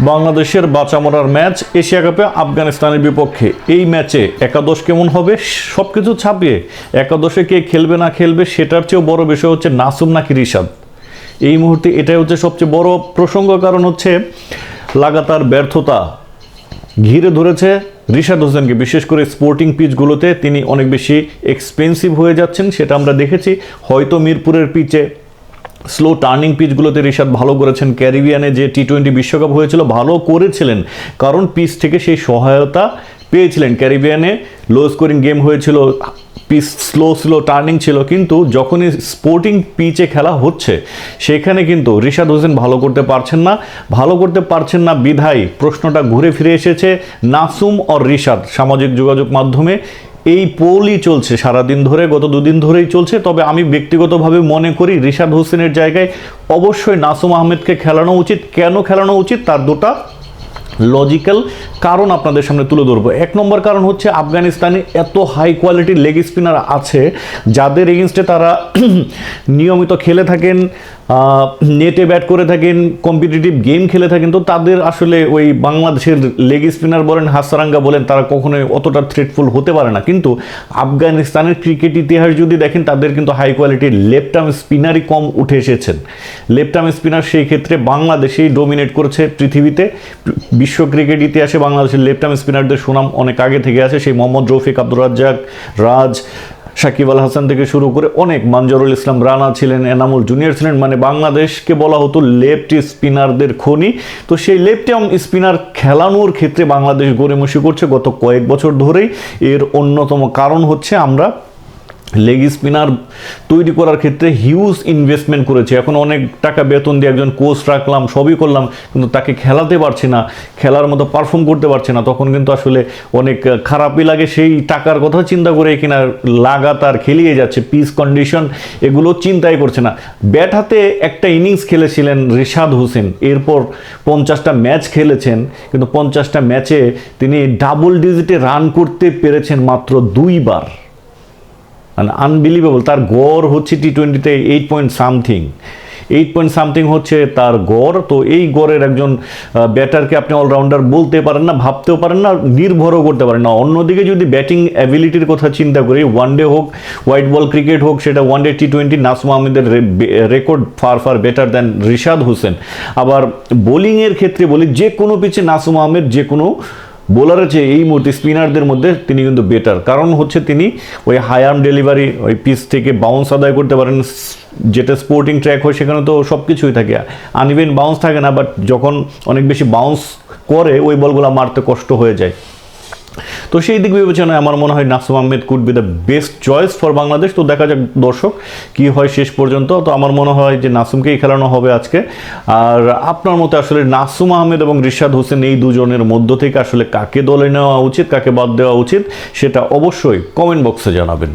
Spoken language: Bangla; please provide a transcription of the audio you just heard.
বাংলাদেশের বাঁচামরার ম্যাচ এশিয়া কাপে আফগানিস্তানের বিপক্ষে। এই ম্যাচে একাদশ কেমন হবে সব কিছু ছাপিয়ে একাদশে কে খেলবে না খেলবে সেটার চেয়েও বড় বিষয় হচ্ছে নাসুম নাকি রিশাদ। এই মুহূর্তে এটাই হচ্ছে সবচেয়ে বড় প্রসঙ্গ, কারণ হচ্ছে লাগাতার ব্যর্থতা ঘিরে ধরেছে রিশাদ হোসেনকে। বিশেষ করে স্পোর্টিং পিচগুলোতে তিনি অনেক বেশি এক্সপেন্সিভ হয়ে যাচ্ছেন, সেটা আমরা দেখেছি। হয়তো মিরপুরের পিচে স্লো টার্নিং পিচগুলোতে ঋষাদ ভালো করেছেন। ক্যারিবিয়ানে যে টি টোয়েন্টি বিশ্বকাপ হয়েছিল, ভালো করেছিলেন। কারণ পিচ থেকে সেই সহায়তা পেয়েছিলেন। ক্যারিবিয়ানে লো স্কোরিং গেম হয়েছিল, পিচ স্লো স্লো টার্নিং ছিল, কিন্তু যখনই স্পোর্টিং পিচে খেলা হচ্ছে, সেখানে কিন্তু রিশাদ হোসেন ভালো করতে পারছেন না। ভালো করতে পারছেন না বিধায় প্রশ্নটা ঘুরে ফিরে এসেছে নাসুম অর রিশাদ সামাজিক যোগাযোগ মাধ্যমে। এই পোলই চলছে, সারাদিন ধরে, গত দুদিন ধরেই চলছে। তবে আমি ব্যক্তিগতভাবে মনে করি রিশাদ হোসেনের জায়গায় অবশ্যই নাসুম আহমেদকে খেলানো উচিত। কেন খেলানো উচিত? তার দুটা লজিক্যাল কারণ আপনাদের সামনে তুলে ধরবো। এক নম্বর কারণ হচ্ছে আফগানিস্তানে এত হাই কোয়ালিটির লেগ স্পিনার আছে, যাদের এগেনস্টে তারা নিয়মিত খেলে থাকেন নেটে ব্যাট করে থাকেন কম্পিটিটিভ গেম খেলে থাকেন। তো তাদের আসলে ওই বাংলাদেশের লেগ স্পিনার বলেন, হাসারাঙ্গা বলেন, তারা কখনোই অতটা থ্রেটফুল হতে পারে না। কিন্তু আফগানিস্তানের ক্রিকেট ইতিহাস যদি দেখেন, তাদের কিন্তু হাই কোয়ালিটির লেফট স্পিনারই কম উঠে এসেছেন। লেফট স্পিনার সেই ক্ষেত্রে বাংলাদেশেই ডোমিনেট করেছে পৃথিবীতে। বিশ্ব ক্রিকেট ইতিহাসে বাংলাদেশের লেফট আর্ম স্পিনারদের সুনাম অনেক আগে থেকে আছে। সেই মোহাম্মদ রফিক আব্দুর রাজ্জাক, রাজ, সাকিব আল হাসান থেকে শুরু করে অনেক মানজরুল ইসলাম রানা ছিলেন, এনামুল জুনিয়র ছিলেন। মানে বাংলাদেশকে বলা হতো লেফট স্পিনারদের খনি। তো সেই লেফট আর্ম স্পিনার খেলানোর ক্ষেত্রে বাংলাদেশ গড়েমসি করছে গত কয়েক বছর ধরেই। এর অন্যতম কারণ হচ্ছে আমরা লেগ স্পিনার তৈরি করার ক্ষেত্রে হিউজ ইনভেস্টমেন্ট করেছে। এখন অনেক টাকা বেতন দিয়ে একজন কোচ রাখলাম, সবই করলাম, কিন্তু তাকে খেলাতে পারছি না, খেলার মতো পারফর্ম করতে পারছে না। তখন কিন্তু আসলে অনেক খারাপই লাগে, সেই টাকার কথা চিন্তা করে কিনা লাগাতার খেলিয়ে যাচ্ছে পিস কন্ডিশন এগুলো চিন্তাই করছে না। ব্যাট হাতে একটা ইনিংস খেলেছিলেন রিশাদ হোসেন, এরপর পঞ্চাশটা ম্যাচ খেলেছেন, কিন্তু পঞ্চাশটা ম্যাচে তিনি ডাবল ডিজিটে রান করতে পেরেছেন মাত্র দুইবার। মানে আনবিলিভেবল তার গড় হচ্ছে টি টোয়েন্টিতে eight point something eight point something হচ্ছে তার গড়, তো এই গড়ের একজন ব্যাটারকে আপনি অলরাউন্ডার বলতে পারেন না, ভাবতেও পারেন না, নির্ভরও করতে পারেন না। অন্যদিকে যদি ব্যাটিং অ্যাবিলিটির কথা চিন্তা করি ওয়ান ডে হোক হোয়াইট বল ক্রিকেট হোক, সেটা one day T twenty Nasum আহমেদের record far far better than Rishad Hossain. আবার বোলিংয়ের ক্ষেত্রে বলি, যে কোনো পিচে নাসুম আহমেদ, যে কোনো বোলারের চেয়ে এই মুহূর্তে স্পিনারদের মধ্যে তিনি কিন্তু বেটার কারণ হচ্ছে তিনি ওই হাই আর্ম ডেলিভারি ওই পিচ থেকে বাউন্স আদায় করতে পারেন। যেটা স্পোর্টিং ট্র্যাক হয়, সেখানে তো সব কিছুই থাকে। আনইভেন বাউন্স থাকে না বাট যখন অনেক বেশি বাউন্স করে, ওই বলগুলো মারতে কষ্ট হয়ে যায়। তো সেই দিক বিবেচনায় আমার মনে হয় Nasum Ahmed could be the best choice for Bangladesh. তো দেখা যাক দর্শক কি হয় শেষ পর্যন্ত। তো আমার মনে হয় যে নাসুমকেই খেলানো হবে আজকে। আর আপনার মতে আসলে নাসুম আহমেদ এবং রিশাদ হোসেন এই দুজনের মধ্য থেকে আসলে কাকে দলে নেওয়া উচিত, কাকে বাদ দেওয়া উচিত, সেটা অবশ্যই কমেন্ট বক্সে জানাবেন।